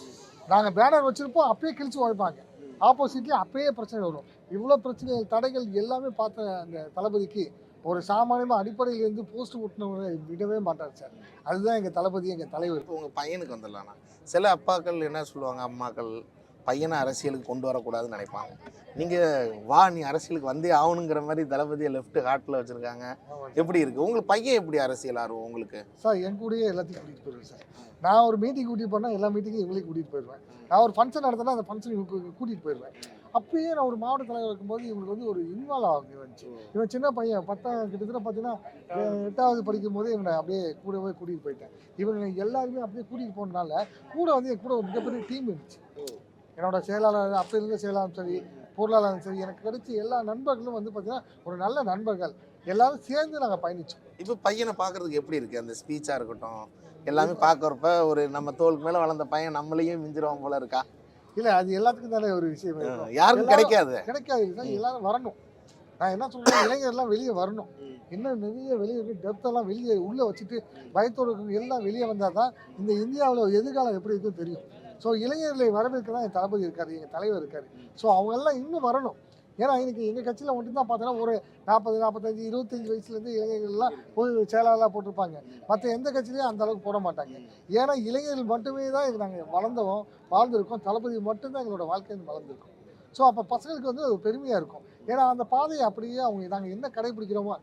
நாங்கள் பேனர் வச்சுருப்போம் அப்பயே கிழிச்சு உழைப்பாங்க ஆப்போசிட்லேயே அப்பயே பிரச்சனை வரும். இவ்வளோ பிரச்சனைகள் தடைகள் எல்லாமே பார்த்த அந்த தளபதிக்கு ஒரு சாமானியமாக அடிப்படையிலேருந்து போஸ்ட் ஓட்டுனவரை விடவே மாட்டார் சார். அதுதான் எங்கள் தளபதி எங்கள் தலைவர். உங்கள் பையனுக்கு வந்துடலாம்ண்ணா சில அப்பாக்கள் என்ன சொல்லுவாங்க அம்மாக்கள்? பையனை அரசியலுக்கு கொண்டு வரக்கூடாதுன்னு நினைப்பாங்க. நீங்கள் வா நீ அரசியலுக்கு வந்தே ஆகணுங்கிற மாதிரி தளபதியை லெஃப்ட் ஹார்ட்டில் வச்சுருக்காங்க. எப்படி இருக்குது உங்களுக்கு பையன் எப்படி அரசியல் ஆர்வம் உங்களுக்கு? சார் என் கூடயே எல்லாத்தையும் கூட்டிகிட்டு போயிடுவேன் சார் நான் ஒரு மீட்டிங் கூட்டிகிட்டு போனால் எல்லா மீட்டிங்கும் இவங்களையும் கூட்டிகிட்டு போயிடுவேன் நான் ஒரு ஃபங்க்ஷன் நடத்தினா அந்த ஃபங்க்ஷன் கூட்டிகிட்டு போயிடுவேன் அப்பயே நான் ஒரு மாவட்ட தலைவர் இருக்கும்போது இவங்களுக்கு வந்து ஒரு இன்வால்வ் ஆகும் வந்துச்சு இவன் சின்ன பையன் பத்தாம் கிட்டத்தட்ட பார்த்தீங்கன்னா எட்டாவது படிக்கும் போதே இவனை அப்படியே கூடவே கூட்டிகிட்டு போயிட்டேன். இவங்க எல்லாருமே அப்படியே கூட்டிகிட்டு போனதுனால கூட வந்து என் கூட ஒரு மிகப்பெரிய டீம் இருந்துச்சு. என்னோட செயலாளர் அப்போ இருந்த செயலாளரும் சரி பொருளாளரும் சரி எனக்கு கிடைச்ச எல்லா நண்பர்களும் வந்து பார்த்தீங்கன்னா ஒரு நல்ல நண்பர்கள். எல்லாரும் சேர்ந்து நாங்கள் பயணித்தோம் இப்போ பையனை பார்க்கறதுக்கு எப்படி இருக்குது அந்த ஸ்பீச்சாக இருக்கட்டும் எல்லாமே பார்க்கறப்ப ஒரு நம்ம தோளுக்கு மேலே வளர்ந்த பையன் நம்மளையும் மிஞ்சிருவான் போல இருக்கா? இல்லை அது எல்லாத்துக்கும் தானே ஒரு விஷயம். யாருக்கும் கிடைக்காது. கிடைக்காது. எல்லாரும் வரணும். நான் என்ன சொல்றேன் இளைஞர்லாம் வெளியே வரணும். இன்னும் நிறைய வெளியே இருக்கு. டெப்த்தெல்லாம் வெளியே உள்ளே வச்சுட்டு பயத்தோடு எல்லாம் வெளியே வந்தால் தான் இந்த இந்தியாவில் எதிர்காலம் எப்படி இருக்குன்னு தெரியும். ஸோ இளைஞர்களை வரவேற்க தான் என் தளபதி இருக்காரு எங்கள் தலைவர் இருக்காரு. ஸோ அவங்கெல்லாம் இன்னும் வரணும். ஏன்னா இன்னைக்கு எங்கள் கட்சியில் மட்டும்தான் பார்த்தோன்னா ஒரு நாற்பது நாற்பத்தஞ்சு இருபத்தஞ்சு வயசுலேருந்து இளைஞர்கள்லாம் போய் செயலாளராக போட்டிருப்பாங்க. மற்ற எந்த கட்சியிலையும் அந்த அளவுக்கு போட மாட்டாங்க. ஏன்னா இளைஞர்கள் மட்டுமே தான் இது நாங்கள் வளர்ந்தோம் வாழ்ந்திருக்கோம். தளபதி மட்டும்தான் எங்களோட வாழ்க்கையில் வளர்ந்துருக்கோம். ஸோ அப்போ பசங்களுக்கு வந்து அது பெருமையாக இருக்கும். ஏன்னா அந்த பாதையை அப்படியே அவங்க நாங்கள் என்ன கடைபிடிக்கிறோமோ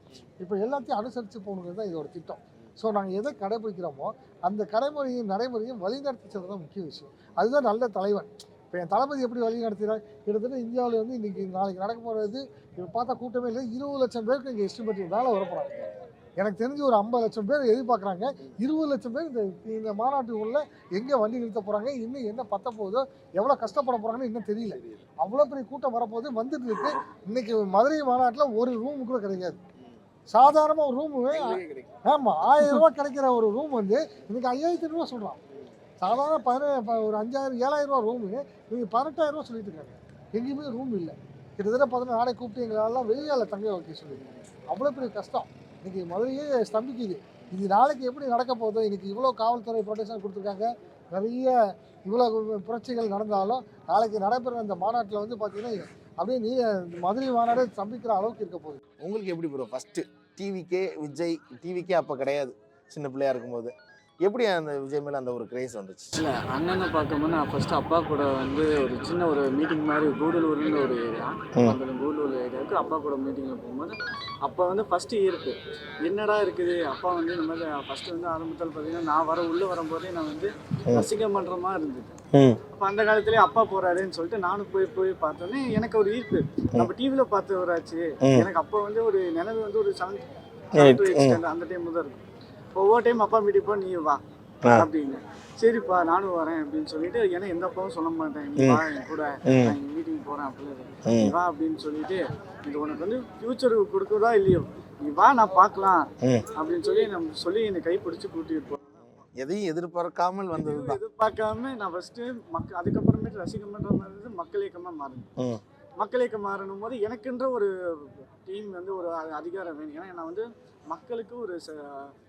இப்போ எல்லாத்தையும் அனுசரித்து போகணுங்கிறது தான் இதோட திட்டம். ஸோ நாங்கள் எதை கடைபிடிக்கிறோமோ அந்த கடைமுறையும் நடைமுறையும் வழிநடத்தி செல்றது தான் முக்கிய விஷயம். அதுதான் நல்ல தலைவன். இப்போ என் தளபதி எப்படி வழி நடத்துகிறார் கிட்டத்தட்ட இந்தியாவில் வந்து இன்றைக்கி நாளைக்கு நடக்க போகிறது இப்போ பார்த்தா கூட்டமே இல்லை இருபது லட்சம் பேருக்கு இங்கே எஸ்டிமேட்டிவ் மேலே வரப்போகிறாங்க எனக்கு தெரிஞ்சு ஒரு ஐம்பது லட்சம் பேர் எதிர்பார்க்குறாங்க. இருபது லட்சம் பேர் இந்த இந்த மாநாட்டுக்குள்ள எங்கே வண்டி நிறுத்த போகிறாங்க இன்னும் என்ன பத்த போகுதோ எவ்வளோ கஷ்டப்பட போகிறாங்கன்னு இன்னும் தெரியல. அவ்வளோ பெரிய கூட்டம் வரப்போகுது வந்துட்டு இருக்கு. இன்றைக்கி மதுரை மாநாட்டில் ஒரு ரூம் கூட கிடைக்காது சாதாரணமாக ஒரு ரூமு ஆமாம் ஆயிரம் ரூபாய் கிடைக்கிற ஒரு ரூம் வந்து இன்னைக்கு ஐயாயிரத்தி ரூபா சொல்கிறான் சாதாரண பதினே ஒரு அஞ்சாயிரம் ஏழாயிரம் ரூபா ரூமு இன்னைக்கு பதினெட்டாயிரம் ரூபா சொல்லிட்டு இருக்காங்க. எங்கேயுமே ரூம் இல்லை. கிட்டத்தட்ட பார்த்தீங்கன்னா நாளை கூப்பிட்டு எங்களெல்லாம் வெளியால் தங்க வைக்க சொல்லியிருக்காங்க அவ்வளோ பெரிய கஷ்டம். இன்னைக்கு மதுரையே ஸ்தம்பிக்குது. இது நாளைக்கு எப்படி நடக்க போகுதோ? இன்னைக்கு இவ்வளோ காவல்துறை ப்ரொடெக்ஷன் கொடுத்துருக்காங்க. நிறைய இவ்வளோ புரட்சிகள் நடந்தாலும் நாளைக்கு நடைபெற அந்த மாநாட்டில் வந்து பார்த்தீங்கன்னா அப்படியே நீ மதுரை மாநாடு சம்பிக்கிற அளவுக்கு இருக்க போகுது. உங்களுக்கு எப்படி bro first TVK Vijay TVK அப்போ கிடையாது. சின்ன பிள்ளையா இருக்கும்போது. எப்படி அந்த விஜய் மேலே அந்த ஒரு கிரேஸ் வந்துச்சு? இல்லை அண்ணனை பார்க்கும்போது நான் ஃபர்ஸ்ட் அப்பா கூட வந்து ஒரு சின்ன ஒரு மீட்டிங் மாதிரி கூடலூர்னு ஒரு ஏரியா ம். அந்த கூடலூர் ஏரியாவுக்கு அப்பா கூட மீட்டிங்கில் போகும்போது அப்போ வந்து ஃபஸ்ட்டு இருக்கு என்னடா இருக்குது? அப்பா வந்து இந்த மாதிரி ஃபஸ்ட்டு வந்து ஆரம்பத்தில் பார்த்தீங்கன்னா நான் வர உள்ளே வரும்போதே நான் வந்து. ரசிக்க மன்றமா இருந்தது. ம். அப்போ அந்த காலத்துலேயே அப்பா போறாருன்னு சொல்லிட்டு நானும் போய் போய் பார்த்தோன்னே எனக்கு ஒரு ஈர்ப்பு. நம்ம டிவியில் பார்த்தவராச்சு. எனக்கு அப்போ வந்து ஒரு நினைவு வந்து ஒரு செவன் Right. டு எயிட் அந்த டைம் தான் இருக்கும். ஒவ்வொரு டைம் அப்பா மீட்டிங் போ நீ வா. அப்படின்னு. சரிப்பா நானும் வரேன் அப்படின்னு சொல்லிட்டு ஏன்னா எந்த அப்பாவும் சொல்ல மாட்டேன் நீ. வா என் கூட. நான் மீட்டிங் போறேன் அப்படின்னு வா அப்படின்னு சொல்லிட்டு இது உனக்கு வந்து ஃபியூச்சர் கொடுக்குதா இல்லையோ? நீ வா நான் பார்க்கலாம். அப்படின்னு சொல்லி நம்ம சொல்லி என்னை கை பிடிச்சி கூட்டிட்டு போனோம் எதையும் எதிர்பார்க்காமல் வந்தது எதிர்பார்க்காம நான் ஃபர்ஸ்ட் மக்கள் அதுக்கப்புறமேட்டு ரசிக மன்றம் வந்து மக்கள் இயக்கமாக மாறணும் ம். மக்கள் இயக்கம் மாறணும் போது எனக்குன்ற ஒரு டீம் வந்து ஒரு அதிகாரம் வேணும் ஏன்னா நான் வந்து மக்களுக்கு ஒரு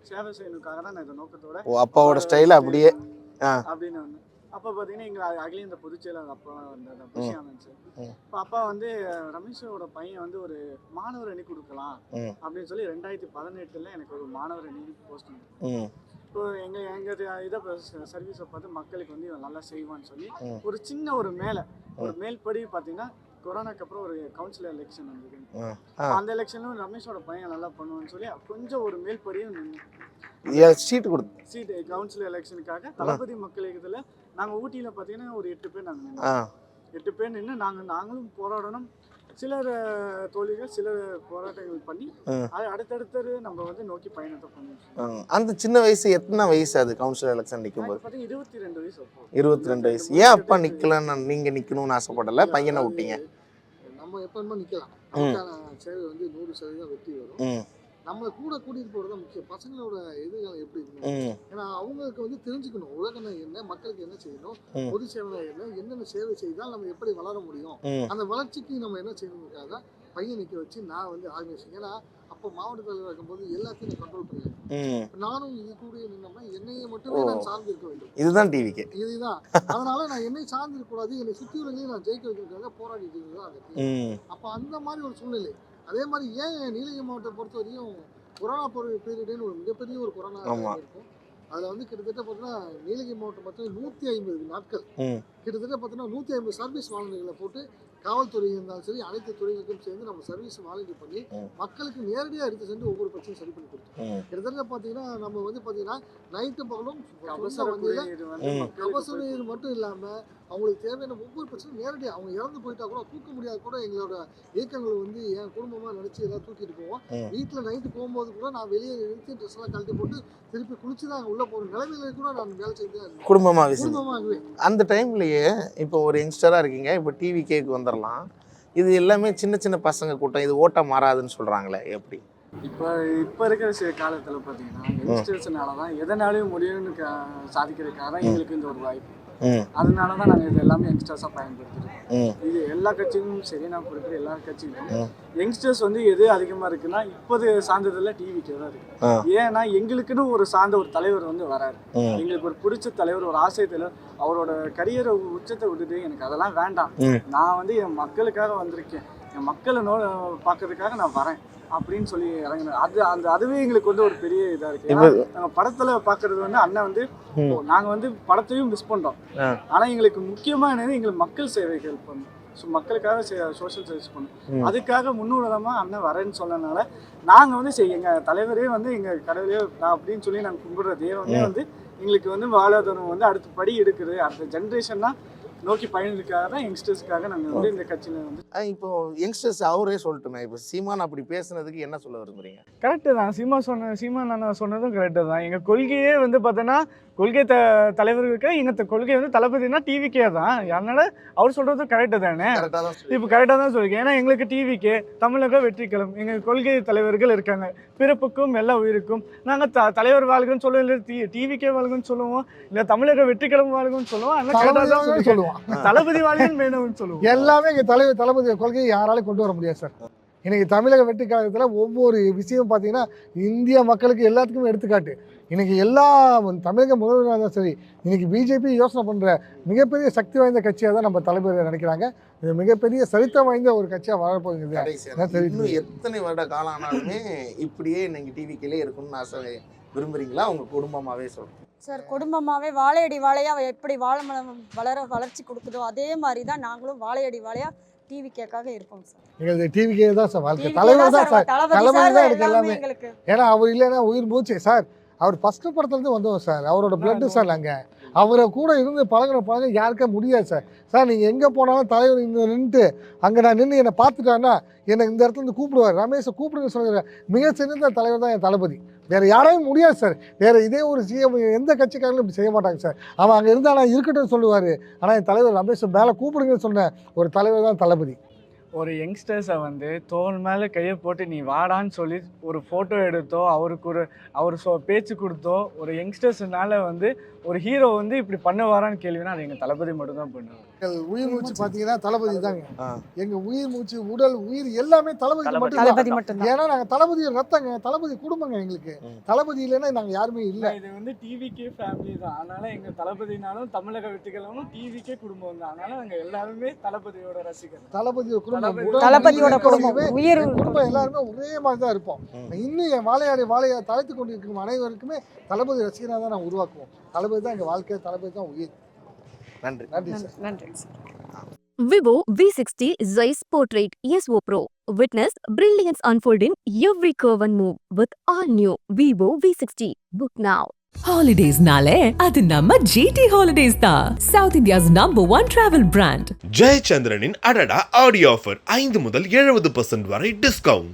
சேவை செய்யணுக்காக தான் நான் இந்த நோக்கத்தோட ஓ அப்பாவோட ஸ்டைல அப்படியே. அப்படின்னு வந்து அப்போ பார்த்தீங்கன்னா எங்கள் அகில இந்த பொதுச் செயலாளர் அப்பா வந்தார் புஷி ஆனந்த் சார். இப்போ அப்பா வந்து ரமேஷோட பையன் வந்து ஒரு மாணவர் அணி கொடுக்கலாம். அப்படின்னு சொல்லி ரெண்டாயிரத்தி பதினெட்டில் எனக்கு ஒரு மாணவர் அணி போஸ்ட் இப்போ எங்கள் எங்கள் இதை சர்வீஸை பார்த்து மக்களுக்கு வந்து இவன் நல்லா செய்வான்னு சொல்லி. ஒரு சின்ன ஒரு மேலே ஒரு மேல்படி பார்த்தீங்கன்னா கொரோனாக்கு அப்புறம் ஒரு கவுன்சிலர் எலெக்ஷன் வந்தது அந்த எலெக்ஷன்லும் ரமேஷோட பையன் நல்லா பண்ணுவான்னு சொல்லி கொஞ்சம் ஒரு மேல்படியும் சீட்டு கொடுத்து சீட் கவுன்சிலர் எலெக்ஷனுக்காக தளபதி மக்கள் இயக்கத்தில் நாங்கள் ஊட்டியில் பார்த்தீங்கன்னா ஒரு எட்டு பேர் நாங்கள் எட்டு பேர் நின்று நாங்கள் நாங்களும் போராடணும். சிலர் தோழிகள் சிலர் போராட்டங்கள் பண்ணி. அது அடுத்தடுத்தது நம்ம வந்து நோக்கி பயணத்தை பண்ணிட்டு. அந்த சின்ன வயசு எத்தனை வயசு அது? கவுன்சிலர் எலெக்ஷன் நிற்கும் போது இருபத்தி ரெண்டு வயசு இருபத்தி ரெண்டு வயசு. ஏன் அப்பா நிக்கலன்னு நீங்க நிக்கணும்னு ஆசைப்படல? பையனை விட்டீங்க. நம்ம எப்பவுமே நிக்கலாம். சேவை வந்து நூறு சதவீதம் வெற்றி வரும். ம் நம்மளை கூட கூட்டிட்டு போறது முக்கியம். பசங்களோட எதிர்காலம் எப்படி இருக்கணும் ம். ஏன்னா அவங்களுக்கு வந்து தெரிஞ்சுக்கணும். உலகம்னா என்ன? மக்களுக்கு என்ன செய்யணும். பொது சேவை என்ன? என்னென்ன சேவை செய்தால் நம்ம எப்படி வளர முடியும்? அந்த வளர்ச்சிக்கு நம்ம என்ன செய்யணுங்கிறதுக்காக பையன் நிற்க வச்சு நான் வந்து ஆர்கனைசேஷன் ஏன்னா அப்போ மாவட்ட தலைவர் இருக்கும்போது எல்லாத்தையும் நான் கண்ட்ரோல் பண்ணிடுவேன். நானும் இது கூட நின்னோம்னா என்னையை மட்டுமே. நான் சார்ந்து இருக்க வேண்டும். இதுதான் டிவிக்கு இதுதான். அதனால நான் என்னை சார்ந்து இருக்கக்கூடாது என்னை சுற்றி உள்ளவங்களையும் நான் ஜெயிக்க வைக்கிறதுக்காக போராடிட்டு. ம். அப்போ அந்த மாதிரி ஒரு சூழ்நிலை. அதே மாதிரி ஏன் நீலகிரி மாவட்டத்தை பொறுத்த வரையும் கொரோனா பீரியடுன்னு ஒரு மிகப்பெரிய ஒரு கொரோனா. இருக்கும் அதில் வந்து கிட்டத்தட்ட பார்த்தீங்கன்னா நீலகிரி மாவட்டம் பார்த்தீங்கன்னா நூற்றி ஐம்பது நாட்கள். கிட்டத்தட்ட பார்த்தீங்கன்னா நூற்றி ஐம்பது சர்வீஸ் வாலண்டியர்களை போட்டு காவல்துறை இருந்தாலும் சரி அனைத்து துறைகளுக்கும் சேர்ந்து நம்ம சர்வீஸ் வாலண்டியர் பண்ணி. மக்களுக்கு நேரடியாக எடுத்து சென்று ஒவ்வொரு பிரச்சனையும் சரி பண்ணி கொடுத்தோம் கிட்டத்தட்ட பார்த்தீங்கன்னா நம்ம வந்து பார்த்தீங்கன்னா நைட்டு பகலும் போய் நீர் மட்டும் இல்லாமல் அவங்களுக்கு தேவையான ஒவ்வொரு பிரச்சனையும் நேரடியாக அவங்க இறந்து போயிட்டா கூட தூக்க முடியாத கூட எங்களோட இயக்கங்கள் வந்து என் குடும்பமாக நினச்சி எல்லாம் தூக்கிட்டு போவோம். வீட்டில் நைட்டு போகும்போது கூட நான் வெளியே நிறுத்தி ட்ரெஸ் எல்லாம் கழட்டி போட்டு திருப்பி குளிச்சு தான் உள்ளே போகிற நிலைமையில கூட நான் வேலை செய்து தான் இருந்தேன். குடும்பமா விசிட் குடும்பமாகவே. அந்த டைம்லயே இப்போ ஒரு யங்ஸ்டரா இருக்கீங்க இப்போ டிவி கேக்கு வந்துடலாம் இது எல்லாமே சின்ன சின்ன பசங்க கூட்டம் இது ஓட்டா மாறாதுன்னு சொல்றாங்களே எப்படி? இப்போ இப்போ இருக்கிற சில காலத்தில் பார்த்தீங்கன்னா யங்ஸ்டர்ஸ்னால தான் எதனாலையும் முடியும்னு கா- சாதிக்கிறதுக்காக தான் எங்களுக்கு இந்த ஒரு வாய்ப்பு. அதனால தான் நாங்கள் இது எல்லாமே யங்ஸ்டர்ஸாக பயன்படுத்திருக்கோம். ம். இது எல்லா கட்சியும் சரி நான் குறிப்பிட்ட எல்லா கட்சிகளும். யங்ஸ்டர்ஸ் வந்து எது அதிகமாக இருக்குன்னா இப்போது சார்ந்ததில் டிவிக்கு தான் இருக்கு. ஏன்னா எங்களுக்குன்னு ஒரு சார்ந்த ஒரு தலைவர் வந்து வராரு. எங்களுக்கு ஒரு பிடிச்ச தலைவர் ஒரு ஆசை தலைவர் அவரோட கரியரை உச்சத்தை விட்டுட்டு எனக்கு அதெல்லாம் வேண்டாம். நான் வந்து என் மக்களுக்காக வந்திருக்கேன். என் மக்களை நோ பார்க்கறதுக்காக நான் வரேன். அப்படின்னு சொல்லி இறங்கினேன் அது அந்த அதுவே எங்களுக்கு வந்து ஒரு பெரிய இதாக இருக்கு. இப்போ ஏன்னா, நாங்க படத்துல பார்க்கறது வந்து அண்ணன் வந்து நாங்க வந்து படத்தையும் மிஸ் பண்றோம். ஆனா எங்களுக்கு முக்கியமா என்னது எங்களுக்கு மக்கள் சேவை ஹெல்ப் பண்ணணும் ஸோ மக்களுக்காக சோஷியல் சர்வீஸ் ம். பண்ணணும் அதுக்காக முன்னுரிதமா அண்ணன் வரேன்னு சொன்னனால நாங்க வந்து சரி எங்க தலைவரே வந்து எங்க கடவுளே அப்படின்னு சொல்லி நாங்க கும்பிடுற தெய்வமே. வந்து எங்களுக்கு வந்து வாழ்வாதாரம் வந்து அடுத்த படி எடுக்குது. அடுத்த ஜென்ரேஷன்னா நோக்கி பயணிக்காக தான் யங்ஸ்டர்ஸ்க்காக நாங்க வந்து இந்த கட்சியில வந்து இப்போ யங்ஸ்டர்ஸ் அவரே சொல்லட்டுமே. இப்போ சீமான் அப்படி பேசுனதுக்கு என்ன சொல்ல விரும்புறீங்க? கரெக்டு தான். சீமா சொன்ன சீமா நான் சொன்னதும் கரெக்டு தான். எங்கள் கொள்கையே வந்து பார்த்தோன்னா கொள்கை த தலைவர்களுக்கு எங்கள் கொள்கை வந்து தளபதினா டிவிக்கே தான். அதனால அவர் சொல்கிறதும் கரெக்டு தானே? கரெக்டாக தான் சொல்லி இப்போ கரெக்டாக தான் சொல்லியிருக்கேன் ஏன்னா எங்களுக்கு டிவிக்கே தமிழக வெற்றிக்களம் எங்கள் கொள்கை தலைவர்கள் இருக்காங்க. பிறப்புக்கும் எல்லா உயிருக்கும். நாங்கள் த தலைவர் வாழ்கன்னு சொல்லுவோம் இல்லை டி டிவிக்கே வாழ்கன்னு சொல்லுவோம் இல்லை தமிழக வெற்றிக்கிழமை வாழ்கன்னு சொல்லுவோம். ஆனால் கரெக்டாக தான் தளபதியாகவே தளபதி வாழ்கன்னு வேணும்னு சொல்லுவோம். எல்லாமே எங்கள் தலைவர் தளபதி கொள்கையை யாராலையும் கொண்டு வர முடியாது சார். இன்னைக்கு தமிழக வெற்றி கழகத்தில் ஒவ்வொரு விஷயம் பார்த்தீங்கன்னா இந்திய மக்களுக்கு எல்லாத்துக்குமே எடுத்துக்காட்டு. இன்னைக்கு எல்லா தமிழக முதல்வராக இருந்தாலும் சரி இன்னைக்கு பிஜேபி யோசனை பண்ணுற மிகப்பெரிய சக்தி வாய்ந்த கட்சியாக தான் நம்ம தலைவர் நினைக்கிறாங்க. இது மிகப்பெரிய சரித்திரம் வாய்ந்த ஒரு கட்சியாக வரப்போகுது? இன்னும் எத்தனை வருட காலம் ஆனாலுமே இப்படியே நீங்க டிவிக்கிலே இருக்கணும்னு ஆசை விரும்புறீங்களா? உங்க குடும்பமாவே சொல்றேன். சார் குடும்பமாகவே வாழையடி வாழையாக எப்படி வாழை மரம் வளர வளர்ச்சி கொடுக்குதோ அதே மாதிரி தான் நாங்களும் வாழையடி வாழையாக டிவி கேக்காக இருப்போம் சார். எங்களுக்கு டிவிக்கே தான் சார்? வாழ்க்கை தலைவர் தான் சார் சார். தான் எனக்கு எல்லாமே ஏன்னா அவர் இல்லைன்னா உயிர் மூச்சு சார். அவர் ஃபஸ்ட்டு படத்துலேருந்து வந்தோம் சார். அவரோட பிளட்டு சார் நாங்கள் அவரை கூட இருந்து பழகிற பழக யாருக்கே முடியாது சார். சார் நீங்கள் எங்கே போனாலும் தலைவர் இங்கே நின்றுட்டு அங்கே நான் நின்று என்னை பார்த்துட்டேன்னா என்னை இந்த இடத்துல இருந்து கூப்பிடுவார். ரமேஷை கூப்பிடுங்க சொல்லுற மிக சிறந்த தலைவர் தான் என் தளபதி. வேறு யாரையும் முடியாது சார். வேறு இதே ஒரு சிஎம் எந்த கட்சிக்காரங்களும் இப்படி செய்ய மாட்டாங்க சார். அவன் அங்கே இருந்தால் நான் இருக்கட்டும் சொல்லுவார். ஆனால் என் தலைவர் ரமேஷ் மேலே கூப்பிடுங்கன்னு சொன்ன ஒரு தலைவர் தான் தளபதி. ஒரு யங்ஸ்டர்ஸை வந்து தோல் மேலே கையை போட்டு நீ வாடான்னு சொல்லி ஒரு ஃபோட்டோ எடுத்தோ அவருக்கு ஒரு அவர் சொ பேச்சு கொடுத்தோ ஒரு யங்ஸ்டர்ஸ்னால வந்து ஒரு ஹீரோ வந்து இப்படி பண்ண வாரான்னு கேள்வினா அது எங்கள் தளபதி மட்டும்தான் பண்ணுவார். எங்கள் உயிர் மூச்சு பார்த்தீங்கன்னா தளபதி தாங்க. எங்க உயிர் மூச்சு உடல் உயிர் எல்லாமே தளபதி. மட்டும் தளபதி மட்டும்தான். ஏன்னா நாங்க தளபதி ரத்தங்க தளபதி குடும்பங்க எங்களுக்கு. தளபதி இல்லைன்னா நாங்க யாருமே இல்ல. இது வந்து டிவிக்கே ஃபேமிலி தான். அதனால எங்கள் தளபதினாலும் தமிழக வெற்றிகளும் டிவிக்கே குடும்பம் தான். அதனால நாங்கள் எல்லாருமே தளபதியோட ரசிகர். தளபதி குடும்பம். தளபதியோட குடும்பம். உயிர் குடும்பம் எல்லாருமே ஒரே மாதிரி தான் இருப்போம். இன்னும் என் வாழையாடி வாழையை தழைத்து கொண்டிருக்கும் அனைவருக்குமே தளபதி ரசிகனாக தான் நான் உருவாக்குவோம். தளபதி தான் எங்கள் வாழ்க்கை தளபதி தான் உயிர். நன்றி நன்றி Vivo V60 Zeiss Portrait ESO Pro. Witness brilliance unfold in every curve and move with all new Vivo V60. Book now. ஹாலிடேஸ்னாலே அது நம்ம ஜிடி ஹாலிடேஸ் தான் south India's number one travel brand ஜெயச்சந்திரனின் அடடா ஆடியோ ஆஃபர் ஐந்து முதல் எழுபது percent வரை discount